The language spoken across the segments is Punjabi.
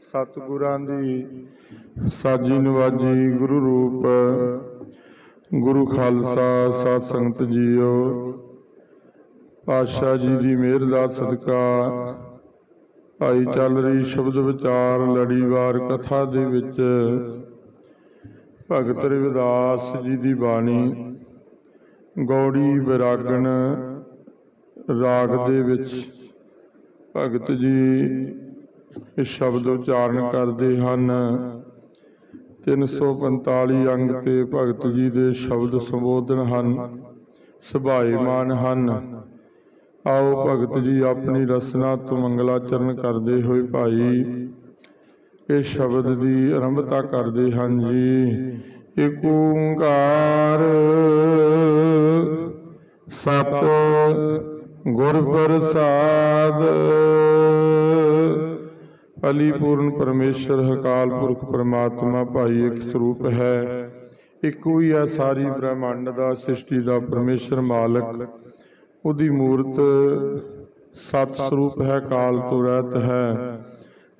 ਸਤਿਗੁਰਾਂ ਦੀ ਸਾਜੀ ਨਵਾਜੀ ਗੁਰੂ ਰੂਪ, ਗੁਰੂ ਖਾਲਸਾ ਸਤ ਸੰਗਤ ਜੀਓ। ਪਾਤਸ਼ਾਹ ਜੀ ਦੀ ਮਿਹਰ ਦਾ ਸਦਕਾ ਭਾਈ ਚੱਲ ਰਹੀ ਸ਼ਬਦ ਵਿਚਾਰ ਲੜੀਵਾਰ ਕਥਾ ਦੇ ਵਿੱਚ। ਭਗਤ ਰਵਿਦਾਸ ਜੀ ਦੀ ਬਾਣੀ, ਗੌੜੀ ਵਿਰਾਗਣ ਰਾਗ ਦੇ ਵਿੱਚ। ਭਗਤ ਜੀ ਇਹ ਸ਼ਬਦ ਉਚਾਰਨ ਕਰਦੇ ਹਨ। 345 ਅੰਗ ਤੇ ਭਗਤ ਜੀ ਦੇ ਸ਼ਬਦ ਸੰਬੋਧਨ ਹਨ। ਸੁਭਾਏਮਾਨ ਹਨ। ਆਓ ਭਗਤ ਜੀ ਆਪਣੀ ਰਸਨਾ ਤੋਂ ਮੰਗਲਾਚਰਨ ਕਰਦੇ ਹੋਏ ਭਾਈ, ਇਹ ਸ਼ਬਦ ਦੀ ਆਰੰਭਤਾ ਕਰਦੇ ਹਨ ਜੀ। ਏਕ ਓੰਕਾਰ ਸਤ ਗੁਰ ਪ੍ਰਸਾਦ। ਅਲੀ ਪੂਰਨ ਪਰਮੇਸ਼ਰ, ਅਕਾਲ ਪੁਰਖ ਪਰਮਾਤਮਾ, ਭਾਈ ਇੱਕ ਸਰੂਪ ਹੈ। ਇੱਕੋ ਹੀ ਹੈ ਸਾਰੀ ਬ੍ਰਹਮੰਡ ਦਾ, ਸ੍ਰਿਸ਼ਟੀ ਦਾ ਪਰਮੇਸ਼ਰ ਮਾਲਕ। ਉਹਦੀ ਮੂਰਤ ਸਤ ਸਰੂਪ ਹੈ, ਕਾਲ ਤੋਂ ਰਹਿਤ ਹੈ।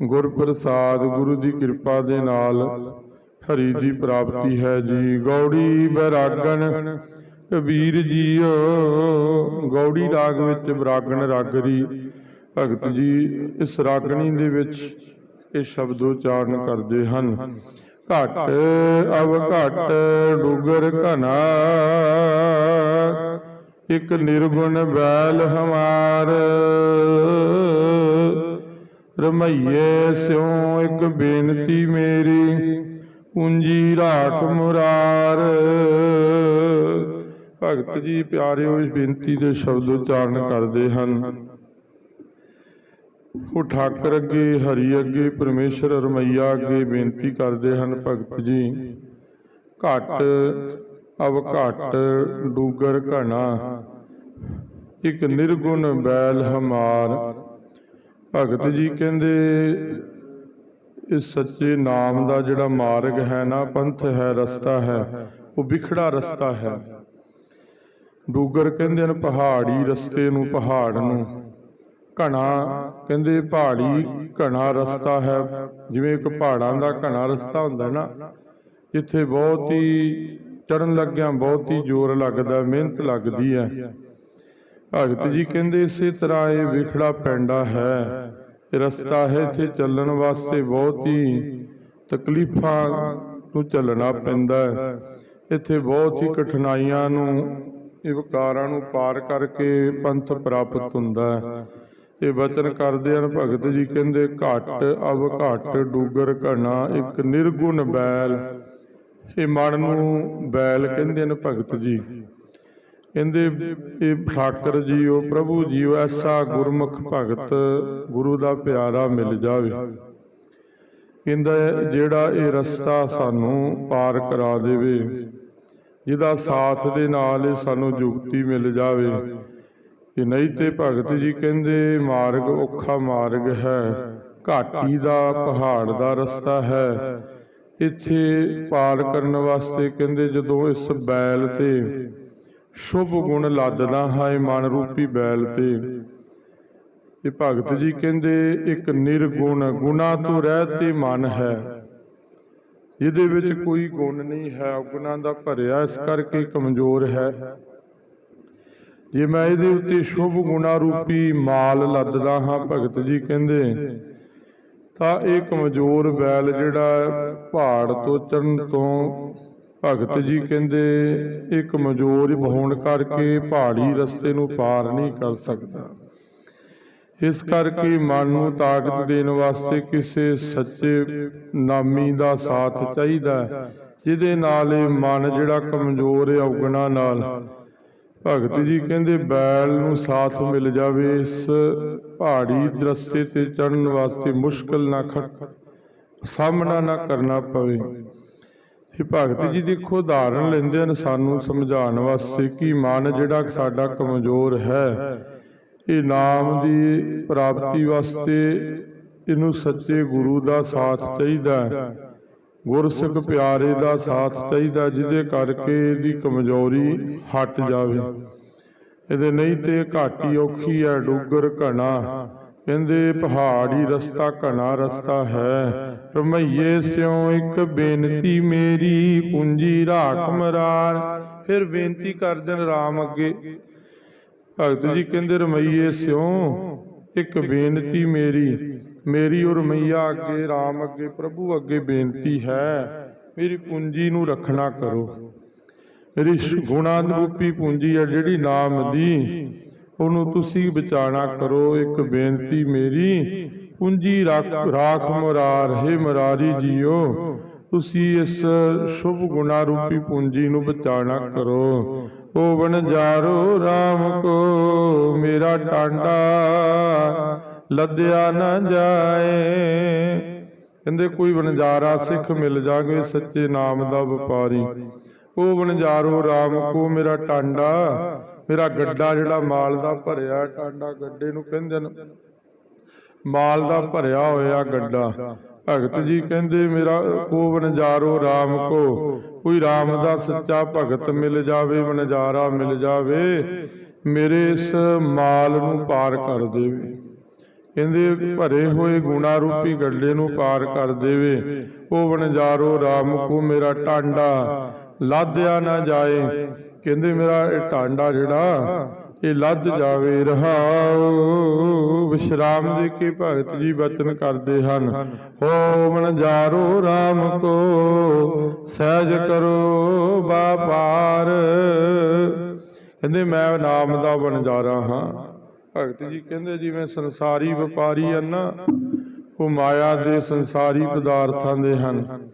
ਗੁਰ ਪ੍ਰਸਾਦ, ਗੁਰੂ ਦੀ ਕਿਰਪਾ ਦੇ ਨਾਲ ਹਰੀ ਦੀ ਪ੍ਰਾਪਤੀ ਹੈ ਜੀ। ਗੌੜੀ ਬੈਰਾਗਣ ਕਬੀਰ ਜੀਓ। ਗੌੜੀ ਰਾਗ ਵਿੱਚ ਬਰਾਗਣ ਰਾਗਰੀ। ਭਗਤ ਜੀ, ਇਸ ਰਾਗਣੀ ਦੇ ਵਿੱਚ ਇਹ ਸ਼ਬਦ ਉਚਾਰਨ ਕਰਦੇ ਹਨ। ਘਟ ਅਵ ਘਟ ਡੁਗਰ ਘਨਾ, ਇਕ ਨਿਰਗੁਣ ਬੈਲ ਹਮਾਰ। ਰਮਈਏ ਸਿਉ ਇੱਕ ਬੇਨਤੀ ਮੇਰੀ, ਪੂੰਜੀ ਰਾਖ ਮੁਰਾਰ। ਭਗਤ ਜੀ, ਪਿਆਰਿਓ, ਇਸ ਬੇਨਤੀ ਦੇ ਸ਼ਬਦ ਉਚਾਰਨ ਕਰਦੇ ਹਨ। ਉਹ ਠਾਕਰ ਅੱਗੇ, ਹਰੀ ਅੱਗੇ, ਪਰਮੇਸ਼ਰ ਰਮਈਆ ਅੱਗੇ ਬੇਨਤੀ ਕਰਦੇ ਹਨ ਭਗਤ ਜੀ। ਘਟ ਅਵ ਘਟ ਡੂਗਰ ਘਣਾ। ਇੱਕ ਨਿਰਗੁਣ ਬੈਲ ਹਮਾਰ। ਭਗਤ ਜੀ ਕਹਿੰਦੇ, ਇਸ ਸੱਚੇ ਨਾਮ ਦਾ ਜਿਹੜਾ ਮਾਰਗ ਹੈ ਨਾ, ਪੰਥ ਹੈ, ਰਸਤਾ ਹੈ, ਉਹ ਵਿਖੜਾ ਰਸਤਾ ਹੈ। ਡੂਗਰ ਕਹਿੰਦੇ ਨੇ ਪਹਾੜੀ ਰਸਤੇ ਨੂੰ, ਪਹਾੜ ਨੂੰ। ਘਣਾ, ਕਹਿੰਦੇ ਪਹਾੜੀ ਘਣਾ ਰਸਤਾ ਹੈ। ਜਿਵੇਂ ਇੱਕ ਪਹਾੜਾਂ ਦਾ ਘਣਾ ਰਸਤਾ ਹੁੰਦਾ ਨਾ, ਜਿੱਥੇ ਬਹੁਤ ਹੀ ਚੜਨ ਲੱਗਿਆਂ ਬਹੁਤ ਹੀ ਜ਼ੋਰ ਲੱਗਦਾ, ਮਿਹਨਤ ਲੱਗਦੀ ਹੈ। ਭਗਤ ਜੀ ਕਹਿੰਦੇ ਇਸੇ ਤਰ੍ਹਾਂ ਇਹ ਵਿਖੜਾ ਪੈਂਡਾ ਹੈ। ਰਸਤਾ ਹੈ ਇੱਥੇ ਚੱਲਣ ਵਾਸਤੇ ਬਹੁਤ ਹੀ ਤਕਲੀਫਾਂ ਨੂੰ ਚੱਲਣਾ ਪੈਂਦਾ ਹੈ। ਇੱਥੇ ਬਹੁਤ ਹੀ ਕਠਿਨਾਈਆਂ ਨੂੰ ਇਹ ਵਿਕਾਰਾਂ ਨੂੰ ਪਾਰ ਕਰਕੇ ਪੰਥ ਪ੍ਰਾਪਤ ਹੁੰਦਾ ਹੈ। ਇਹ ਬਚਨ ਕਰਦੇ ਹਨ ਭਗਤ ਜੀ ਕਹਿੰਦੇ, ਘਟ ਅਵ ਘਟ ਡੂਗਰ ਘਣਾ ਇੱਕ ਨਿਰਗੁਣ ਬੈਲ। ਇਹ ਮਨ ਨੂੰ ਬੈਲ ਕਹਿੰਦੇ ਨੇ ਭਗਤ ਜੀ। ਕਹਿੰਦੇ, ਇਹ ਠਾਕਰ ਜੀਓ, ਪ੍ਰਭੂ ਜੀਓ, ਐਸਾ ਗੁਰਮੁਖ ਭਗਤ, ਗੁਰੂ ਦਾ ਪਿਆਰਾ ਮਿਲ ਜਾਵੇ। ਕਹਿੰਦਾ, ਜਿਹੜਾ ਇਹ ਰਸਤਾ ਸਾਨੂੰ ਪਾਰ ਕਰਾ ਦੇਵੇ, ਜਿਹਦਾ ਸਾਥ ਦੇ ਨਾਲ ਇਹ ਸਾਨੂੰ ਜੁਗਤੀ ਮਿਲ ਜਾਵੇ। ਕਿ ਨਹੀਂ ਤੇ ਭਗਤ ਜੀ ਕਹਿੰਦੇ ਮਾਰਗ ਔਖਾ ਮਾਰਗ ਹੈ ਘਾਟੀ ਦਾ ਪਹਾੜ ਦਾ ਰਸਤਾ ਹੈ। ਇੱਥੇ ਪਾਰ ਕਰਨ ਵਾਸਤੇ ਕਹਿੰਦੇ ਜਦੋਂ ਇਸ ਬੈਲ ਤੇ ਸ਼ੁਭ ਗੁਣ ਲੱਦਦਾ ਹੈ ਮਨ ਰੂਪੀ ਬੈਲ ਤੇ। ਇਹ ਭਗਤ ਜੀ ਕਹਿੰਦੇ ਇੱਕ ਨਿਰਗੁਣ ਗੁਣਾ ਤੋਂ ਰਹਿਤ ਤੇ ਮਨ ਹੈ। ਜਿਹਦੇ ਵਿੱਚ ਕੋਈ ਗੁਣ ਨਹੀਂ ਹੈ ਔਗੁਣਾਂ ਦਾ ਭਰਿਆ ਇਸ ਕਰਕੇ ਕਮਜ਼ੋਰ ਹੈ। ਜੇ ਮੈਂ ਇਹਦੇ ਉੱਤੇ ਸ਼ੁਭ ਗੁਣਾ ਰੂਪੀ ਮਾਲ ਲੱਦਦਾ ਹਾਂ, ਭਗਤ ਜੀ ਕਹਿੰਦੇ, ਤਾਂ ਇਹ ਕਮਜ਼ੋਰ ਬੈਲ ਜਿਹੜਾ ਪਹਾੜ ਤੋਂ ਚੜਨ ਤੋਂ ਭਗਤ ਜੀ ਕਹਿੰਦੇ, ਇਹ ਕਮਜ਼ੋਰ ਹੋਣ ਕਰਕੇ ਪਹਾੜੀ ਰਸਤੇ ਨੂੰ ਪਾਰ ਨਹੀਂ ਕਰ ਸਕਦਾ। ਇਸ ਕਰਕੇ ਮਨ ਨੂੰ ਤਾਕਤ ਦੇਣ ਵਾਸਤੇ ਕਿਸੇ ਸੱਚੇ ਨਾਮੀ ਦਾ ਸਾਥ ਚਾਹੀਦਾ ਜਿਹਦੇ ਨਾਲ ਇਹ ਮਨ ਜਿਹੜਾ ਕਮਜ਼ੋਰ ਹੈ, ਔਗਣਾ ਨਾਲ ਭਗਤ ਜੀ ਕਹਿੰਦੇ ਬੈਲ ਨੂੰ ਸਾਥ ਮਿਲ ਜਾਵੇ ਇਸ ਪਹਾੜੀ ਰਸਤੇ ਤੇ ਚੜਨ ਵਾਸਤੇ ਮੁਸ਼ਕਲ ਨਾ ਖੜ ਸਾਹਮਣਾ ਨਾ ਕਰਨਾ ਪਵੇ। ਤੇ ਭਗਤ ਜੀ ਦੇਖੋ ਉਦਾਹਰਨ ਲੈਂਦੇ ਹਨ ਸਾਨੂੰ ਸਮਝਾਉਣ ਵਾਸਤੇ ਕਿ ਮਨ ਜਿਹੜਾ ਸਾਡਾ ਕਮਜ਼ੋਰ ਹੈ ਇਹ ਨਾਮ ਦੀ ਪ੍ਰਾਪਤੀ ਵਾਸਤੇ ਇਹਨੂੰ ਸੱਚੇ ਗੁਰੂ ਦਾ ਸਾਥ ਚਾਹੀਦਾ ਹੈ। ਗੁਰਸਿੱਖ ਪਿਆਰੇ ਦਾ ਸਾਥ ਚਾਹੀਦਾ ਜਿਹਦੇ ਕਰਕੇ ਇਹਦੀ ਕਮਜ਼ੋਰੀ ਹਟ ਜਾਵੇ। ਇਹਦੇ ਨਹੀਂ ਤੇ ਘਾਟੀ ਔਖੀ ਹੈ ਡੂਗਰ ਘਣਾ। ਕਹਿੰਦੇ ਪਹਾੜੀ ਰਸਤਾ ਘਣਾ ਰਸਤਾ ਹੈ। ਰਮਈਏ ਸਿਉ ਇੱਕ ਬੇਨਤੀ ਮੇਰੀ ਪੂੰਜੀ ਰਾਖ ਮਰਾਰ। ਫਿਰ ਬੇਨਤੀ ਕਰਦੇ ਨੇ ਰਾਮ ਅੱਗੇ। ਭਗਤ ਜੀ ਕਹਿੰਦੇ ਰਮਈਏ ਸਿਉ ਇੱਕ ਬੇਨਤੀ ਮੇਰੀ। ਮੇਰੀ ਔਰ ਰਮਈਆ ਅੱਗੇ, ਰਾਮ ਅੱਗੇ, ਪ੍ਰਭੂ ਅੱਗੇ ਬੇਨਤੀ ਹੈ। ਮੇਰੀ ਪੂੰਜੀ ਨੂੰ ਰੱਖਣਾ ਕਰੋ। ਮੇਰੀ ਸ਼- ਰੂਪੀ ਪੂੰਜੀ ਹੈ ਜਿਹੜੀ ਨਾਮ ਦੀ। ਉਹਨੂੰ ਤੁਸੀਂ ਬਚਾਣਾ ਕਰੋ। ਇੱਕ ਬੇਨਤੀ ਮੇਰੀ, ਪੂੰਜੀ ਰੱਖ, ਰਾਖ ਮੁਰਾਰ, ਹੈ ਮੁਰਾਰੀ ਜੀਓ, ਤੁਸੀਂ ਇਸ ਸ਼ੁਭ ਗੁਣਾ ਰੂਪੀ ਪੂੰਜੀ ਨੂੰ ਬਚਾਣਾ ਕਰੋ। ਓ ਉਹ ਵਣਜਾਰੋ RAM ਕੋ, ਮੇਰਾ ਟਾਂਡਾ ਲੱਦਿਆ ਨਾ ਜਾਏ। ਕਹਿੰਦੇ, ਕੋਈ ਵਣਜਾਰਾ ਸਿੱਖ ਮਿਲ ਜਾਗੇ ਸੱਚੇ ਨਾਮ ਦਾ ਵਪਾਰੀ। ਉਹ ਵਣਜਾਰੋ RAM ਕੋ ਮੇਰਾ ਟਾਂਡਾ। ਮੇਰਾ ਗੱਡਾ ਜਿਹੜਾ ਮਾਲ ਦਾ ਭਰਿਆ, ਟਾਂਡਾ ਗੱਡੇ ਨੂੰ ਕਹਿੰਦੇ ਨੇ। ਮਾਲ ਦਾ ਭਰਿਆ ਹੋਇਆ ਗੱਡਾ। ਭਗਤ ਜੀ ਕਹਿੰਦੇ, ਮੇਰਾ ਕੋ ਵਣਜਾਰੋ RAM ਕੋ। ਕੋਈ RAM ਦਾ ਸੱਚਾ ਭਗਤ ਮਿਲ ਜਾਵੇ, ਵਣਜਾਰਾ ਮਿਲ ਜਾਵੇ। ਮੇਰੇ ਇਸ ਮਾਲ ਨੂੰ ਪਾਰ ਕਰ ਦੇਵੇ। ਕਹਿੰਦੇ, ਭਰੇ ਹੋਏ ਗੁਣਾ ਰੂਪੀ ਗੱਡੇ ਨੂੰ ਪਾਰ ਕਰ ਦੇਵੇ। ਉਹ ਵਣਜਾਰੋ RAM ਕੋ ਮੇਰਾ ਟਾਂਡਾ ਲਾਦਿਆ ਨਾ ਜਾਏ। ਕਹਿੰਦੇ, ਮੇਰਾ ਇਹ ਟਾਂਡਾ ਜਿਹੜਾ, ਇਹ ਲੱਦ ਜਾਵੇ, ਰਹਾਉ। ਵਿਸ਼ਰਾਮ ਦੇ ਕੇ ਭਗਤ ਜੀ ਬਚਨ ਕਰਦੇ ਹਨ। ਹੋ ਵਣਜਾਰੋ RAM ਕੋ, ਸਹਿਜ ਕਰੋ ਬਾਪਾਰ ਕਹਿੰਦੇ, ਮੈਂ ਨਾਮ ਦਾ ਵਣਜਾਰਾ ਹਾਂ। ਭਗਤ ਜੀ ਕਹਿੰਦੇ ਜਿਵੇਂ ਸੰਸਾਰੀ ਵਪਾਰੀ ਹਨ ਨਾ, ਉਹ ਮਾਇਆ ਦੇ ਸੰਸਾਰੀ ਪਦਾਰਥਾਂ ਦੇ ਹਨ।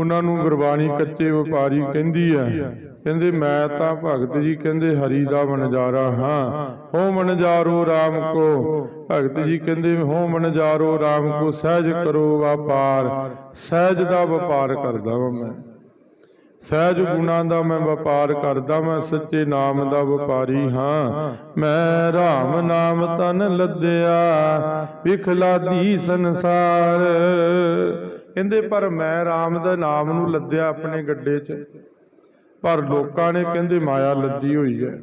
ਉਹਨਾਂ ਨੂੰ ਗੁਰਬਾਣੀ ਕੱਚੇ ਵਪਾਰੀ ਕਹਿੰਦੀ ਹੈ ਕਹਿੰਦੇ ਮੈਂ ਤਾਂ ਭਗਤ ਜੀ ਕਹਿੰਦੇ ਹਰੀ ਦਾ ਵਣਜਾਰਾ ਹਾਂ। ਹੋ ਵਣਜਾਰੋ RAM ਕੋ। ਭਗਤ ਜੀ ਕਹਿੰਦੇ ਹੋ ਵਣਜਾਰੋ RAM ਕੋ, ਸਹਿਜ ਕਰੋ ਵਪਾਰ। ਸਹਿਜ ਦਾ ਵਪਾਰ ਕਰਦਾ ਵਾਂ ਮੈਂ। ਸਹਿਜ ਗੁਣਾਂ ਦਾ ਮੈਂ ਵਪਾਰ ਕਰਦਾ ਮੈਂ ਸੱਚੇ ਨਾਮ ਦਾ ਵਪਾਰੀ ਹਾਂ। ਮੈਂ ਰਾਮ ਨਾਮ ਤਨ ਲੱਦਿਆ ਵਿਖਲਾਦੀ ਸੰਸਾਰ। ਕਹਿੰਦੇ, ਪਰ ਮੈਂ ਰਾਮ ਦਾ ਨਾਮ ਨੂੰ ਲੱਦਿਆ ਆਪਣੇ ਗੱਡੇ 'ਚ। ਪਰ ਲੋਕਾਂ ਨੇ ਕਹਿੰਦੇ, ਮਾਇਆ ਲੱਦੀ ਹੋਈ ਹੈ।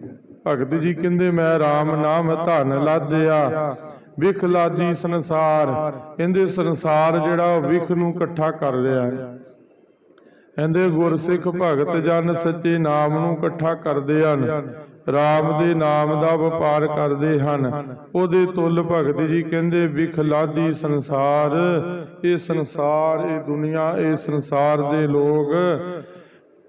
ਭਗਤ ਜੀ ਕਹਿੰਦੇ, ਮੈਂ ਰਾਮ ਨਾਮ ਧਨ ਲਾਦਿਆ ਵਿਖ ਲਾਦੀ ਸੰਸਾਰ। ਕਹਿੰਦੇ, ਸੰਸਾਰ ਜਿਹੜਾ ਉਹ ਵਿਖ ਨੂੰ ਇਕੱਠਾ ਕਰ ਰਿਹਾ ਹੈ। ਕਹਿੰਦੇ ਗੁਰਸਿੱਖ ਭਗਤ ਜਨ ਸੱਚੇ ਨਾਮ ਨੂੰ ਇਕੱਠਾ ਕਰਦੇ ਹਨ। ਰਾਮ ਦੇ ਨਾਮ ਦਾ ਵਪਾਰ ਕਰਦੇ ਹਨ। ਉਹਦੇ ਤੁਲ ਭਗਤ ਜੀ ਕਹਿੰਦੇ ਵਿਖਲਾਦੀ ਸੰਸਾਰ ਇਹ ਸੰਸਾਰ ਇਹ ਦੁਨੀਆ ਇਹ ਸੰਸਾਰ ਦੇ ਲੋਕ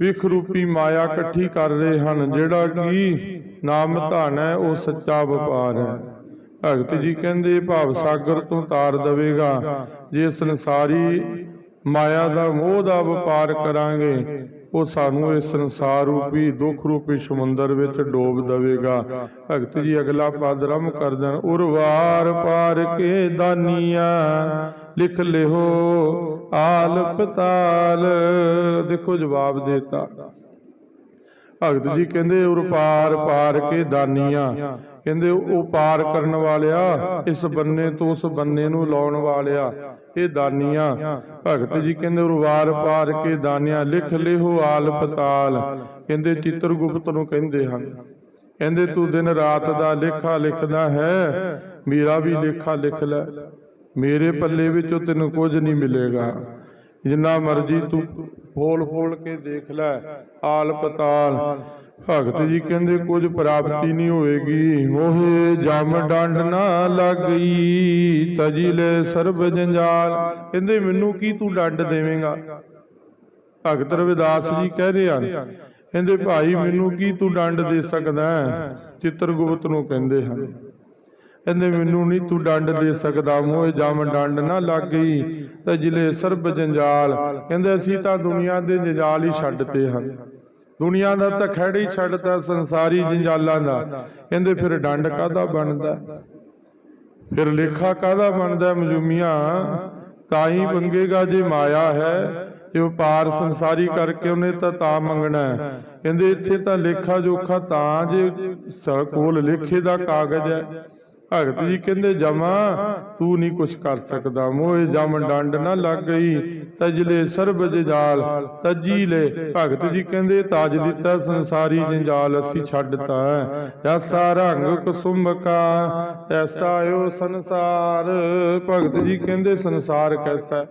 ਵਿਖ ਰੂਪੀ ਮਾਇਆ ਇਕੱਠੀ ਕਰ ਰਹੇ ਹਨ। ਜਿਹੜਾ ਕਿ ਨਾਮ ਧਨ ਹੈ ਉਹ ਸੱਚਾ ਵਪਾਰ ਹੈ। ਭਗਤ ਜੀ ਕਹਿੰਦੇ ਭਾਵ ਸਾਗਰ ਤੋਂ ਤਾਰ ਦਵੇਗਾ। ਜੇ ਸੰਸਾਰੀ ਮਾਇਆ ਦਾ ਮੋਹ ਦਾ ਵਪਾਰ ਕਰਾਂਗੇ, ਉਹ ਸਾਨੂੰ ਇਸ ਸੰਸਾਰ ਰੂਪੀ ਦੁੱਖ ਰੂਪੀ ਸਮੁੰਦਰ ਵਿੱਚ ਡੋਬ ਦੇਵੇਗਾ। ਭਗਤ ਜੀ, ਅਗਲਾ ਪਦ ਰਮ ਕਰ ਦੇਣ। ਉਰਵਾਰ ਪਾਰ ਕੇ ਦਾਨੀਆਂ, ਲਿਖ ਲਿਓ ਆਲ ਪਤਾਲ। ਦੇਖੋ ਜਵਾਬ ਦੇਤਾ। ਭਗਤ ਜੀ ਕਹਿੰਦੇ ਉਰ ਪਾਰ ਪਾਰ ਕੇ ਦਾਨੀਆਂ ਕਹਿੰਦੇ ਉਹ ਪਾਰ ਕਰਨ ਵਾਲਿਆ ਇਸ ਬੰਨੇ ਤੋਂ ਉਸ ਬੰਨੇ ਨੂੰ ਲਾਉਣ ਵਾਲਿਆ ਇਹ ਦਾਨੀਆਂ। ਭਗਤ ਜੀ ਕਹਿੰਦੇ ਉਰ ਵਾਰ ਪਾਰ ਕੇ ਦਾਨੀਆਂ ਲਿਖ ਲਿਓ ਆਲ ਪਤਾਲ। ਕਹਿੰਦੇ ਚਿੱਤਰਗੁਪਤ ਨੂੰ ਕਹਿੰਦੇ ਹਨ। ਕਹਿੰਦੇ ਤੂੰ ਦਿਨ ਰਾਤ ਦਾ ਲੇਖਾ ਲਿਖਦਾ ਹੈ। ਮੇਰਾ ਵੀ ਲੇਖਾ ਲਿਖ ਲੈ। ਮੇਰੇ ਪੱਲੇ ਵਿੱਚੋਂ ਤੈਨੂੰ ਕੁਝ ਨਹੀਂ ਮਿਲੇਗਾ। ਜਿੰਨਾ ਮਰਜ਼ੀ ਤੂੰ ਫੋਲ ਫੋਲ ਕੇ ਦੇਖ ਲੈ। ਆਲ ਪਤਾਲ। ਭਗਤ ਜੀ ਕਹਿੰਦੇ ਕੁਝ ਪ੍ਰਾਪਤੀ ਨਹੀਂ ਹੋਏਗੀ ਮੋਹੇ ਜਮ ਡੰਡ ਨਾ ਲੱਗਈ ਤਜਿਲੇ ਸਰਬ ਜੰਜਾਲ। ਕਹਿੰਦੇ ਮੈਨੂੰ ਕੀ ਤੂੰ ਡੰਡ ਦੇਵੇਂਗਾ? ਭਗਤ ਰਵਿਦਾਸ ਜੀ ਕਹਿ ਰਹੇ ਹਨ। ਕਹਿੰਦੇ ਭਾਈ ਮੈਨੂੰ ਕੀ ਤੂੰ ਡੰਡ ਦੇ ਸਕਦਾ ਹੈ? ਚਿੱਤਰਗੁਪਤ ਨੂੰ ਕਹਿੰਦੇ ਹਨ। ਕਹਿੰਦੇ ਮੈਨੂੰ ਨਹੀਂ ਤੂੰ ਡੰਡ ਦੇ ਸਕਦਾ। ਮੋਹ ਜਮ ਡੰਡ ਨਾ ਲੱਗ ਗਈ। ਤਾਂ ਜਿਲੇ ਸਰਬ ਜੰਜਾਲ। ਕਹਿੰਦੇ ਅਸੀਂ ਤਾਂ ਦੁਨੀਆ ਦੇ ਜੰਜਾਲ ਹੀ ਛੱਡਤੇ ਹਨ। ਦੁਨੀਆ ਦਾ ਤਾਂ ਖਹਿੜ ਹੀ ਛੱਡਤਾ ਸੰਸਾਰੀ ਜੰਜਾਲਾਂ ਦਾ। ਕਹਿੰਦੇ ਫਿਰ ਡੰਡ ਕਾਦਾ ਬਣਦਾ? ਫਿਰ ਲੇਖਾ ਕਾਦਾ ਬਣਦਾ ਮਜੂਮੀਆਂ? ਤਾਂ ਹੀ ਮੰਗੇਗਾ ਜੇ ਮਾਇਆ ਹੈ ਇਹ ਵਪਾਰ ਸੰਸਾਰੀ ਕਰਕੇ ਉਹਨੇ ਤਾਂ ਤਾਂ ਮੰਗਣਾ ਹੈ। ਕਹਿੰਦੇ ਇੱਥੇ ਤਾਂ ਲੇਖਾ ਜੋਖਾ ਤਾਂ ਜੇ ਕੋਲ ਲੇਖੇ ਦਾ ਕਾਗਜ਼ ਹੈ। ਭਗਤ ਜੀ ਕਹਿੰਦੇ, ਜਮਾ, ਤੂੰ ਨਹੀਂ ਕੁਛ ਕਰ ਸਕਦਾ। ਮੋਏ ਜਮ ਡੰਡ ਨਾ ਲੱਗ ਗਈ। ਤਜਲੇ ਸਰਬ ਜਜਾਲ ਤਜੀ ਲੈ। ਭਗਤ ਜੀ ਕਹਿੰਦੇ, ਤਾਜ ਦਿੱਤਾ ਸੰਸਾਰੀ ਜੰਜਾਲ, ਅਸੀਂ ਛੱਡਤਾ ਹੈ ਐਸਾ ਰੰਗ ਕੁਸੁੰਭ ਐਸਾ ਓ ਸੰਸਾਰ। ਭਗਤ ਜੀ ਕਹਿੰਦੇ, ਸੰਸਾਰ ਕੈਸਾ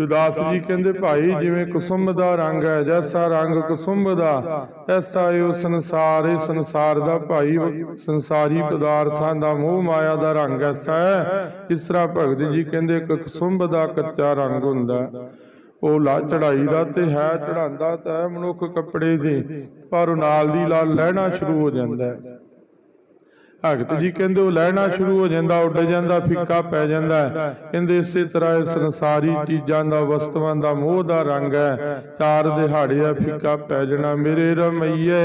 ਹੈ ਵਿਦਾਸ ਜੀ ਕਹਿੰਦੇ ਭਾਈ ਜਿਵੇਂ ਕੁਸੁੰਭ ਦਾ ਰੰਗ ਹੈ ਜੈਸਾ ਰੰਗ ਕੁਸੁੰਭ ਦਾ ਐਸਾ ਇਹ ਸੰਸਾਰ ਇਹ ਸੰਸਾਰ ਦਾ ਭਾਈ ਸੰਸਾਰੀ ਪਦਾਰਥਾਂ ਦਾ ਮੋਹ ਮਾਇਆ ਦਾ ਰੰਗ ਐਸਾ ਹੈ। ਇਸ ਤਰ੍ਹਾਂ ਭਗਤ ਜੀ ਕਹਿੰਦੇ ਕੁਸੁੰਭ ਦਾ ਕੱਚਾ ਰੰਗ ਹੁੰਦਾ। ਉਹ ਲਾ ਚੜਾਈ ਦਾ ਤੇ ਹੈ ਚੜਾਉਂਦਾ ਤਾਂ ਮਨੁੱਖ ਕੱਪੜੇ ਦੇ ਪਰ ਉਹ ਨਾਲ ਦੀ ਨਾਲ ਲਹਿਣਾ ਸ਼ੁਰੂ ਹੋ। ਜਾਂਦਾ ਹੈ। ਭਗਤ ਜੀ ਕਹਿੰਦੇ ਉਹ ਲੈਣਾ ਸ਼ੁਰੂ ਹੋ ਜਾਂਦਾ, ਉੱਡ ਜਾਂਦਾ, ਫਿੱਕਾ ਪੈ ਜਾਂਦਾ ਕਹਿੰਦੇ ਇਸੇ ਤਰ੍ਹਾਂ ਇਹ ਸੰਸਾਰੀ ਚੀਜ਼ਾਂ ਦਾ, ਵਸਤੂਆਂ ਦਾ ਮੋਹ ਦਾ ਰੰਗ ਹੈ। ਚਾਰ ਦਿਹਾੜਿਆ ਫਿੱਕਾ ਪੈ ਜਾਣਾ, ਮੇਰੇ ਰਮਈਏ,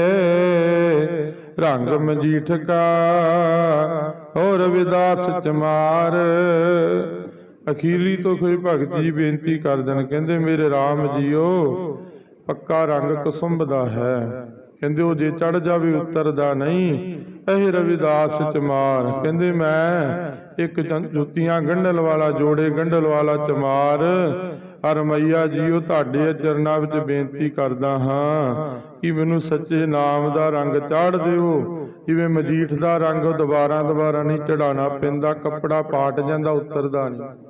ਰੰਗ ਮਜੀਠ ਕਾ ਹੋਰ ਵਿਦਾਸ ਚਮਾਰ। ਅਖੀਰਲੀ ਤੋਂ ਕੋਈ ਭਗਤ ਜੀ ਬੇਨਤੀ ਕਰ ਦੇਣ, ਕਹਿੰਦੇ ਮੇਰੇ RAM ਜੀਓ, ਪੱਕਾ ਰੰਗ ਕਸੁੰਬ ਦਾ ਹੈ। ਕਹਿੰਦੇ ਉਹ ਜੇ ਚੜ ਜਾਵੇ, ਉਤਰਦਾ ਨਹੀਂ। ਇਹ ਰਵਿਦਾਸ ਚਮਾਰ। ਕਹਿੰਦੇ ਮੈਂ ਇੱਕ ਜੁੱਤੀਆਂ ਗੰਢਲ ਵਾਲਾ ਜੋੜੇ ਗੰਢਲ ਵਾਲਾ ਚਮਾਰ। ਅਰਮਈਆ ਜੀਓ ਤੁਹਾਡੇ ਚਰਨਾਂ ਵਿੱਚ ਬੇਨਤੀ ਕਰਦਾ ਹਾਂ ਕਿ ਮੈਨੂੰ ਸੱਚੇ ਨਾਮ ਦਾ ਰੰਗ ਚਾੜ ਦਿਓ। ਜਿਵੇਂ ਮਜੀਠ ਦਾ ਰੰਗ ਦੁਬਾਰਾ ਦੁਬਾਰਾ ਨਹੀਂ ਚੜਾਉਣਾ ਪੈਂਦਾ ਕੱਪੜਾ ਪਾਟ ਜਾਂਦਾ ਉਤਰਦਾ ਨਹੀਂ।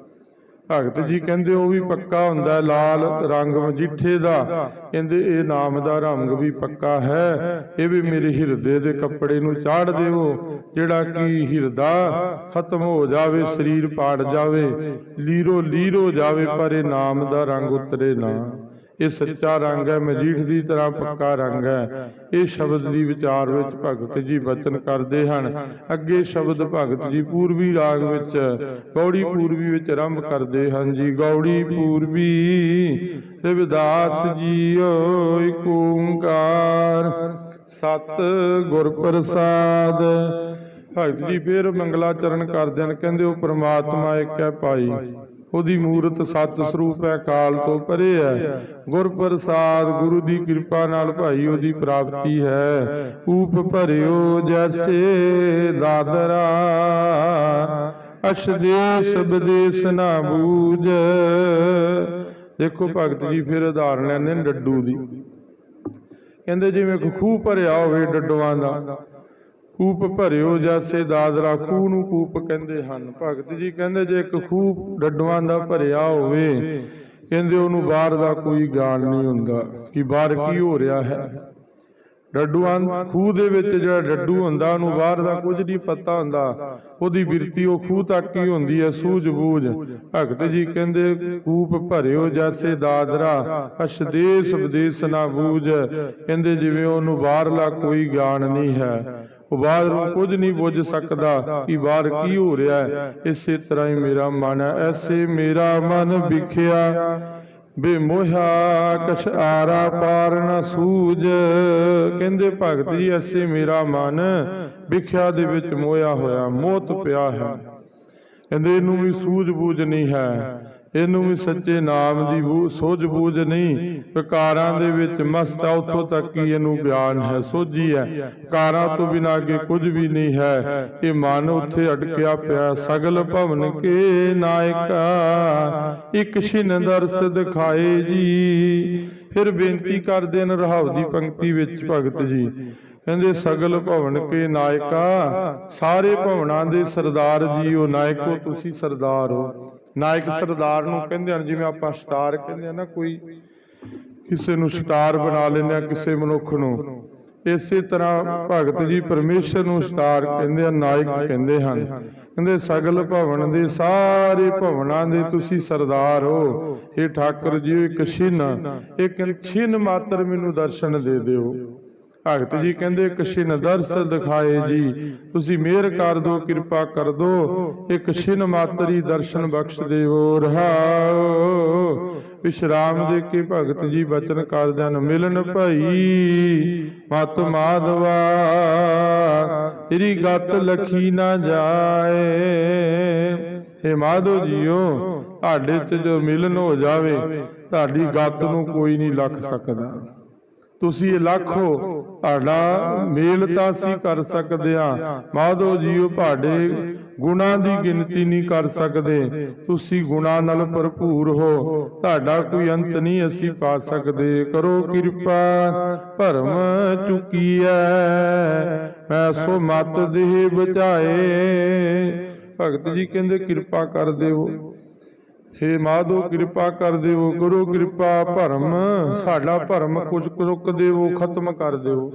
ਭਗਤ ਜੀ ਕਹਿੰਦੇ ਉਹ ਵੀ ਪੱਕਾ ਹੁੰਦਾ ਲਾਲ ਰੰਗ ਮਜੀਠੇ ਦਾ। ਕਹਿੰਦੇ ਇਹ ਨਾਮ ਦਾ ਰੰਗ ਵੀ ਪੱਕਾ ਹੈ। ਇਹ ਵੀ ਮੇਰੇ ਹਿਰਦੇ ਦੇ ਕੱਪੜੇ ਨੂੰ ਚਾੜ ਦਿਓ। ਜਿਹੜਾ ਕਿ ਹਿਰਦਾ ਖਤਮ ਹੋ ਜਾਵੇ, ਸਰੀਰ ਪਾੜ ਜਾਵੇ ਲੀਰੋ ਲੀਰੋ ਜਾਵੇ, ਪਰ ਇਹ ਨਾਮ ਦਾ ਰੰਗ ਉਤਰੇ ਨਾ। ਇਹ ਸੱਚਾ ਰੰਗ ਹੈ, ਮਜੀਠ ਦੀ ਤਰ੍ਹਾਂ ਪੱਕਾ ਰੰਗ ਹੈ। ਇਹ ਸ਼ਬਦ ਦੀ ਵਿਚਾਰ ਵਿੱਚ ਭਗਤ ਜੀ ਬਚਨ ਕਰਦੇ ਹਨ। ਅੱਗੇ ਸ਼ਬਦ ਭਗਤ ਜੀ ਪੂਰਬੀ ਰਾਗ ਵਿੱਚ, ਗੌੜੀ ਪੂਰਬੀ ਵਿੱਚ ਆਰੰਭ ਕਰਦੇ ਹਨ ਜੀ। ਗੌੜੀ ਪੂਰਬੀ, ਰਵਿਦਾਸ ਜੀਓ ਏਕ ਓੰਕਾਰ, ਸਤ ਗੁਰ ਪ੍ਰਸਾਦ। ਭਗਤ ਜੀ ਫਿਰ ਮੰਗਲਾਚਰਨ ਕਰਦੇ ਹਨ, ਕਹਿੰਦੇ ਉਹ ਪ੍ਰਮਾਤਮਾ ਇੱਕ ਹੈ ਭਾਈ। ਉਹਦੀ ਮੂਰਤ ਸਤ ਸਰੂਪ ਹੈ, ਕਾਲ ਤੋਂ ਪਰੇ ਹੈ। ਗੁਰ ਪ੍ਰਸਾਦ ਗੁਰੂ ਦੀ ਕਿਰਪਾ ਨਾਲ ਭਾਈ ਉਹਦੀ ਪ੍ਰਾਪਤੀ ਹੈ। ਊਪ ਭਰਿਓ ਜੈਸੇ ਦਾਦਰਾ, ਅਸ਼ ਵਿਦੇਸ ਨਾ ਬੂਝ। ਦੇਖੋ ਭਗਤ ਜੀ, ਫਿਰ ਉਦਾਹਰਣ ਲੈਂਦੇ ਨੇ ਡੱਡੂ ਦੀ। ਕਹਿੰਦੇ ਜਿਵੇਂ ਖੂਹ ਭਰਿਆ ਹੋਵੇ ਡੱਡੂਆਂ ਦਾ ਕੂਪ ਭਰਿਓ ਜੈਸੇ ਦਾਦਰਾ, ਖੂਹ ਨੂੰ ਕੂਪ ਕਹਿੰਦੇ ਹਨ। ਭਗਤ ਜੀ ਕਹਿੰਦੇ, ਜੇ ਇੱਕ ਖੂਹ ਡੱਡੂਆਂ ਦਾ ਭਰਿਆ ਹੋਵੇ, ਕਹਿੰਦੇ ਉਹਨੂੰ ਬਾਹਰ ਦਾ ਕੋਈ ਗਾਣ ਨਹੀਂ ਹੁੰਦਾ, ਕਿ ਬਾਹਰ ਕੀ ਹੋ ਰਿਹਾ ਹੈ? ਡੱਡੂਆਂ, ਖੂਹ ਦੇ ਵਿੱਚ ਜਿਹੜਾ ਡੱਡੂ ਹੁੰਦਾ, ਉਹਨੂੰ ਬਾਹਰ ਦਾ ਕੁਝ ਨਹੀਂ ਪਤਾ ਹੁੰਦਾ। ਉਹਦੀ ਬਿਰਤੀ, ਉਹ ਖੂਹ ਤੱਕ ਹੀ ਹੁੰਦੀ ਹੈ, ਸੂਝ-ਬੂਝ। ਭਗਤ ਜੀ ਕਹਿੰਦੇ, ਕੂਪ ਭਰਿਓ ਜੈਸੇ ਦਾਦਰਾ ਅਸ਼ ਦੇਸ ਵਿਦੇਸ ਨਾ ਬੂਝ। ਕਹਿੰਦੇ, ਜਿਵੇਂ ਉਹਨੂੰ ਬਾਹਰਲਾ ਕੋਈ ਗਿਆਨ ਨਹੀਂ ਹੈ। ਉਹ ਬਾਹਰ ਨੂੰ ਕੁਝ ਨਹੀਂ ਬੁੱਝ ਸਕਦਾ ਕਿ ਬਾਹਰ ਕੀ ਹੋ ਰਿਹਾ ਹੈ। ਇਸੇ ਤਰ੍ਹਾਂ ਹੀ ਮੇਰਾ ਮਨ ਹੈ, ਐਸੇ ਮੇਰਾ ਮਨ ਵਿਖਿਆ। ਬੇਮੋਹਾ ਕਛ ਆਰਾ ਪਾਰ ਨ ਸੂਝ। ਕਹਿੰਦੇ, ਭਗਤ ਜੀ, ਐਸੇ ਮੇਰਾ ਮਨ ਵਿਖਿਆ ਦੇ ਵਿੱਚ ਮੋਇਆ ਹੋਇਆ, ਮੋਤ ਪਿਆ ਹੈ। ਕਹਿੰਦੇ, ਇਹਨੂੰ ਵੀ ਸੂਝ-ਬੂਝ ਨਹੀਂ ਹੈ। ਇਹਨੂੰ ਵੀ ਸੱਚੇ ਨਾਮ ਦੀ ਬੂ- ਸੂਝ-ਬੂਝ ਨਹੀਂ। ਵਿਕਾਰਾਂ ਦੇ ਵਿੱਚ ਮਸਤ ਆ, ਉੱਥੋਂ ਤੱਕ ਹੀ ਇਹਨੂੰ ਗਿਆਨ ਹੈ, ਸੋਝੀ ਹੈ। ਵਿਕਾਰਾਂ ਤੋਂ ਬਿਨਾਂ ਅੱਗੇ ਕੁਝ ਵੀ ਨਹੀਂ ਹੈ। ਇਹ ਮਨ ਉੱਥੇ ਅਟਕਿਆ ਪਿਆ, ਸਗਲ ਭਵਨ ਕੇ ਨਾਇਕਾ ਇੱਕ ਛਿਨ ਦਰਸ ਦਿਖਾਏ ਜੀ। ਫਿਰ ਬੇਨਤੀ ਕਰਦੇ ਨੇ ਰਹਾਉ ਦੀ ਪੰਕਤੀ ਵਿੱਚ ਭਗਤ ਜੀ। ਕਹਿੰਦੇ, ਸਗਲ ਭਵਨ ਕੇ ਨਾਇਕਾ, ਸਾਰੇ ਭਵਨਾਂ ਦੇ ਸਰਦਾਰ ਜੀ ਜੀਓ, ਨਾਇਕੋ, ਤੁਸੀਂ ਸਰਦਾਰ ਹੋ। ਨਾਇਕ ਸਰਦਾਰ ਨੂੰ ਕਹਿੰਦੇ ਹਨ, ਜਿਵੇਂ ਆਪਾਂ ਸਟਾਰ ਕਹਿੰਦੇ ਆ ਨਾ, ਕੋਈ ਕਿਸੇ ਨੂੰ ਸਟਾਰ ਬਣਾ ਲੈਂਦੇ ਆ ਕਿਸੇ ਮਨੁੱਖ ਨੂੰ। ਇਸੇ ਤਰ੍ਹਾਂ ਭਗਤ ਜੀ ਪਰਮੇਸ਼ਰ ਨੂੰ ਸਟਾਰ ਕਹਿੰਦੇ ਆ, ਨਾਇਕ ਕਹਿੰਦੇ ਹਨ। ਕਹਿੰਦੇ, ਸਗਲ ਭਵਨ ਦੇ ਸਾਰੇ ਭਵਨਾਂ ਦੇ ਤੁਸੀਂ ਸਰਦਾਰ ਹੋ। ਇਹ ਠਾਕੁਰ ਜੀ ਇੱਕ ਛਿਨ ਇੱਕ ਛਿਨ ਮਾਤਰ ਮੈਨੂੰ ਦਰਸ਼ਨ ਦੇ ਦਿਓ। ਭਗਤ ਜੀ ਕਹਿੰਦੇ, ਕਸ਼ਿਨ ਦਰਸ ਦਿਖਾਏ ਜੀ। ਤੁਸੀਂ ਮਿਹਰ ਕਰ ਦਿਓ ਕਿਰਪਾ ਕਰ ਦਿਓ ਇੱਕ ਛਿਨ ਮਾਤਰੀ ਦਰਸ਼ਨ ਬਖਸ਼ ਦੇਵੋ, ਰਹਾਓ। ਵਿਸ਼ਰਾਮ ਦੇ ਕੇ ਭਗਤ ਜੀ ਬਚਨ ਕਰਦਿਆਂ ਮਿਲਨ ਭਈ। ਮਤ ਮਾਧਵਾ, ਤੇਰੀ ਗੱਤ ਲਖੀ ਨਾ ਜਾਏ। ਹੇ ਮਾਧੋ ਜੀਓ, ਤੁਹਾਡੇ ਤੇ ਜੋ ਮਿਲਨ ਹੋ ਜਾਵੇ, ਤੁਹਾਡੀ ਗੱਤ ਨੂੰ ਕੋਈ ਨਹੀਂ ਲੱਖ ਸਕਦਾ। ਤੁਸੀਂ ਇਹ ਲੱਖੋ ਤੁਹਾਡਾ ਮੇਲ ਤਾਂ ਅਸੀਂ ਕਰ ਸਕਦੇ ਆ ਮਾਧੋ ਜੀਓ, ਤੁਹਾਡੇ ਗੁਣਾਂ ਦੀ ਗਿਣਤੀ ਨਹੀਂ ਕਰ ਸਕਦੇ। ਤੁਸੀਂ ਗੁਣਾਂ ਨਾਲ ਭਰਪੂਰ ਹੋ। ਤੁਹਾਡਾ ਕੋਈ ਅੰਤ ਨਹੀਂ ਅਸੀਂ ਪਾ ਸਕਦੇ। ਕਰੋ ਕਿਰਪਾ, ਭਰਮ ਚੁਕੀਐ। ਮੈਂ ਸੋ ਮਤ ਦੇਹ ਬਚਾਏ। ਭਗਤ ਜੀ ਕਹਿੰਦੇ ਕਿਰਪਾ ਕਰ ਦਿਓ ਹੇ ਮਾਧੋ ਕਿਰਪਾ ਕਰ ਦਿਓ ਕਰੋ ਕਿਰਪਾ ਭਰਮ, ਸਾਡਾ ਭਰਮ ਕੁਝ ਰੁਕ ਦੇਵੋ, ਖਤਮ ਕਰ ਦਿਓ।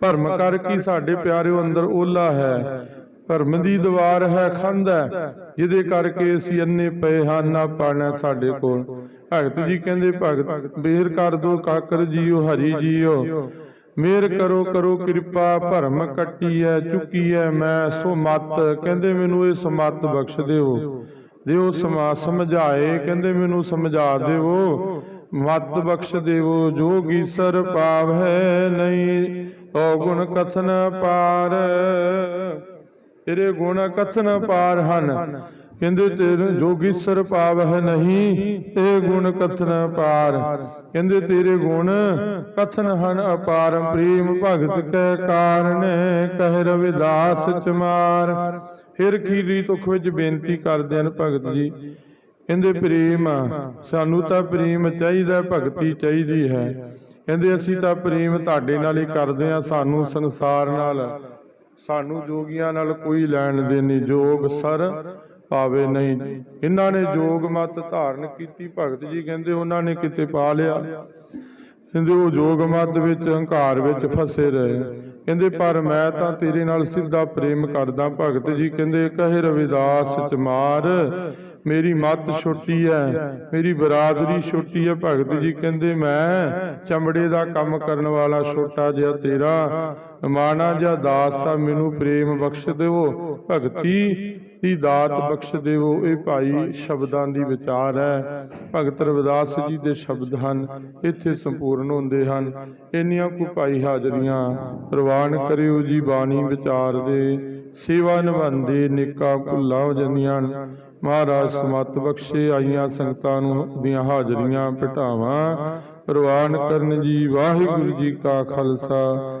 ਭਰਮ ਕਰ ਕੀ ਸਾਡੇ ਪਿਆਰਿਓ ਅੰਦਰ ਓਲਾ ਹੈ, ਭਰਮ ਦੀ ਦੀਵਾਰ ਹੈ ਖੰਧ ਹੈ, ਜਿਹਦੇ ਕਰਕੇ ਅਸੀਂ ਅੰਨੇ ਪਏ ਹਾਂ, ਨਾ ਪਾਣਾ ਸਾਡੇ ਕੋਲ। ਭਗਤ ਜੀ ਕਹਿੰਦੇ, ਭਗਤ ਬੇਰ ਕਰ ਦੋ ਕਾਕਰ ਜੀਓ, ਹਰੀ ਜੀਓ। ਮੇਰ ਕਰੋ ਕਰੋ ਕਿਰਪਾ, ਭਰਮ ਕੱਟੀਐ ਚੁੱਕੀਐ ਮੈਂ, ਸੋ ਮਤ, ਕਹਿੰਦੇ ਮੈਨੂੰ ਇਹ ਸਮਤ ਬਖਸ਼ ਦਿਓ। ਦਿਓ ਸਮਾ ਸਮਝਾਏ, ਕਹਿੰਦੇ ਮੈਨੂੰ ਸਮਝਾ ਦੇਵੋ ਮਤ ਬਖਸ਼ ਦੇਵੋ, ਜੋ ਸਰ ਪਾਵ ਹੈ ਨਹੀਂ ਓ ਗੁਣ ਕਥਨ ਪਾਰ। ਤੇਰੇ ਗੁਣ ਕਥਨ ਪਾਰ ਹਨ। ਕਹਿੰਦੇ ਤੇਰੇ ਜੋਗੀ ਸਰ ਪਾਵ ਹੈ ਨਹੀਂ, ਇਹ ਗੁਣ ਕਥਨ ਪਾਰ। ਕਹਿੰਦੇ ਤੇਰੇ ਗੁਣ ਕਥਨ ਹਨ ਅਪਾਰ। ਪ੍ਰੇਮ ਭਗਤ ਕੈ ਕਾਰਨ, ਕਹਿ ਰਵਿਦਾਸ ਚਮਾਰ। ਫਿਰ ਖੀਰੀ ਤੁਖ ਵਿੱਚ ਬੇਨਤੀ ਕਰਦੇ ਹਨ ਭਗਤ ਜੀ? ਕਹਿੰਦੇ, ਪ੍ਰੇਮ ਸਾਨੂੰ ਤਾਂ ਪ੍ਰੇਮ ਚਾਹੀਦਾ, ਭਗਤੀ ਚਾਹੀਦੀ ਹੈ। ਕਹਿੰਦੇ, ਅਸੀਂ ਤਾਂ ਪ੍ਰੇਮ ਤੁਹਾਡੇ ਨਾਲ ਹੀ ਕਰਦੇ ਆ ਸਾਨੂੰ ਸੰਸਾਰ ਨਾਲ, ਸਾਨੂੰ ਜੋਗੀਆਂ ਨਾਲ ਕੋਈ ਲੈਣ ਦੇਣ ਨਹੀਂ, ਜੋਗ ਸਰ ਪਾਵੇ ਨਹੀਂ। ਇਹਨਾਂ ਨੇ ਜੋਗ ਮਤ ਧਾਰਨ ਕੀਤੀ, ਭਗਤ ਜੀ ਕਹਿੰਦੇ, ਉਹਨਾਂ ਨੇ ਕਿਤੇ ਪਾ ਲਿਆ। ਕਹਿੰਦੇ, ਉਹ ਜੋਗ ਮਤ ਵਿੱਚ ਹੰਕਾਰ ਵਿੱਚ ਫਸੇ ਰਹੇ। ਕਹਿੰਦੇ ਪਰ ਮੈਂ ਤਾਂ ਤੇਰੇ ਨਾਲ ਸਿੱਧਾ ਪ੍ਰੇਮ ਕਰਦਾ ਭਗਤ ਜੀ। ਕਹਿੰਦੇ ਕਹੇ ਰਵਿਦਾਸ ਚਮਾਰ ਮੇਰੀ ਮੱਤ ਛੋਟੀ ਹੈ ਮੇਰੀ ਬਰਾਦਰੀ ਛੋਟੀ ਹੈ ਭਗਤ ਜੀ। ਕਹਿੰਦੇ ਮੈਂ ਚਮੜੇ ਦਾ ਕੰਮ ਕਰਨ ਵਾਲਾ ਛੋਟਾ ਜਿਹਾ ਤੇਰਾ। ਮਾਣਾ ਦਾਸ ਆ ਮੈਨੂੰ ਪ੍ਰੇਮ ਬਖਸ਼ ਦੇਵੋ। ਭਗਤੀ ਦੀ ਦਾਤ ਬਖਸ਼ ਦੇਵੋ। ਇਹ ਭਾਈ ਸ਼ਬਦਾਂ ਦੀ ਵਿਚਾਰ ਹੈ। ਭਗਤ ਰਵਿਦਾਸ ਜੀ ਦੇ ਸ਼ਬਦ ਹਨ। ਇੱਥੇ ਸੰਪੂਰਨ ਹੁੰਦੇ ਹਨ। ਇੰਨੀਆਂ ਕੋ ਭਾਈ ਹਾਜ਼ਰੀਆਂ। ਪ੍ਰਵਾਨ ਕਰਿਓ ਜੀ ਬਾਣੀ ਵਿਚਾਰ ਦੇ। ਸੇਵਾ ਨਿਭਾਉਂਦੇ ਨਿੱਕਾ ਭੁੱਲਾ ਹੋ ਜਾਂਦੀਆਂ ਮਹਾਰਾਜ ਸਮਤ ਬਖਸ਼ੇ ਆਈਆਂ ਸੰਗਤਾਂ ਨੂੰ ਦੀਆਂ ਹਾਜ਼ਰੀਆਂ ਪਟਾਵਾਂ। ਪ੍ਰਵਾਨ ਕਰਨ ਜੀ ਵਾਹਿਗੁਰੂ ਜੀ ਕਾ ਖਾਲਸਾ।